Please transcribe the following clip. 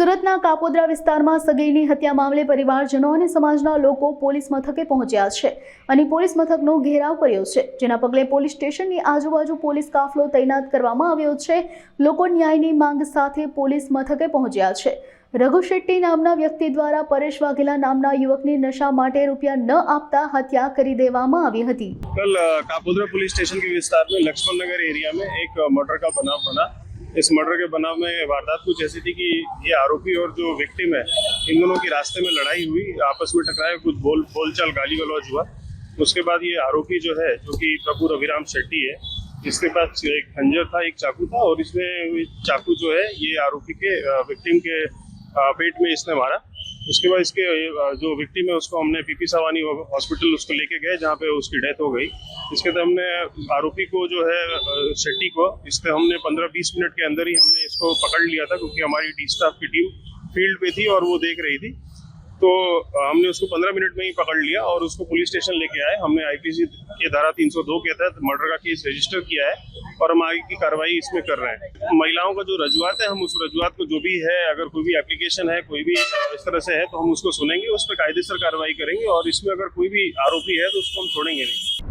સુરતના કાપોદ્રા વિસ્તારમાં સગીરની હત્યા મામલે પરિવારજનો અને સમાજના લોકો પોલીસ મથકે પહોંચ્યા છે અને પોલીસ મથકનો ઘેરાવ કર્યો છે, જેના પગલે પોલીસ સ્ટેશનની આજુબાજુ પોલીસ કાફલો તૈનાત કરવામાં આવ્યો છે. લોકો ન્યાયની માંગ સાથે પોલીસ મથકે પહોંચ્યા છે. રઘુ શેટ્ટી નામના વ્યક્તિ દ્વારા પરેશ વાઘેલા નામના યુવકની નશા માટે રૂપિયા ન આપતા હત્યા કરી દેવામાં આવી હતી. કાપોદ્રા પોલીસ સ્ટેશન કે વિસ્તાર લક્ષ્મણનગર એરિયા એક મર્ડર કા બનાવ બના. इस मर्डर के बनाव में वारदात कुछ ऐसी थी कि ये आरोपी और जो विक्टिम है, इन दोनों की रास्ते में लड़ाई हुई, आपस में टकराए कुछ बोल, बोलचाल गाली गलौज हुआ। उसके बाद ये आरोपी जो है, जो कि प्रभु रविराम शेट्टी है, इसके पास एक खंजर था, एक चाकू था और इसमें चाकू जो है, ये आरोपी के विक्टिम के पेट में इसने मारा। उसके बाद इसके जो विक्टिम है, उसको हमने पीपी सवानी हॉस्पिटल उसको लेके गए, जहाँ पे उसकी डेथ हो गई। इसके बाद हमने आरोपी को जो है शेट्टी को पर हमने 15-20 मिनट के अंदर ही हमने इसको पकड़ लिया था, क्योंकि हमारी डी स्टाफ की टीम फ़ील्ड पे थी और वो देख रही थी। तो हमने उसको 15 मिनट में ही पकड़ लिया और उसको पुलिस स्टेशन लेके आए। हमने आईपीसी के धारा 302 के तहत मर्डर का केस रजिस्टर किया है और हम आगे की कार्रवाई इसमें कर रहे हैं। महिलाओं का जो रजुआत है, हम उस रजुआत को जो भी है, अगर कोई भी एप्लीकेशन है, कोई भी इस तरह से है तो हम उसको सुनेंगे, उस पर कायदेसर कार्रवाई करेंगे और इसमें अगर कोई भी आरोपी है तो उसको हम छोड़ेंगे नहीं।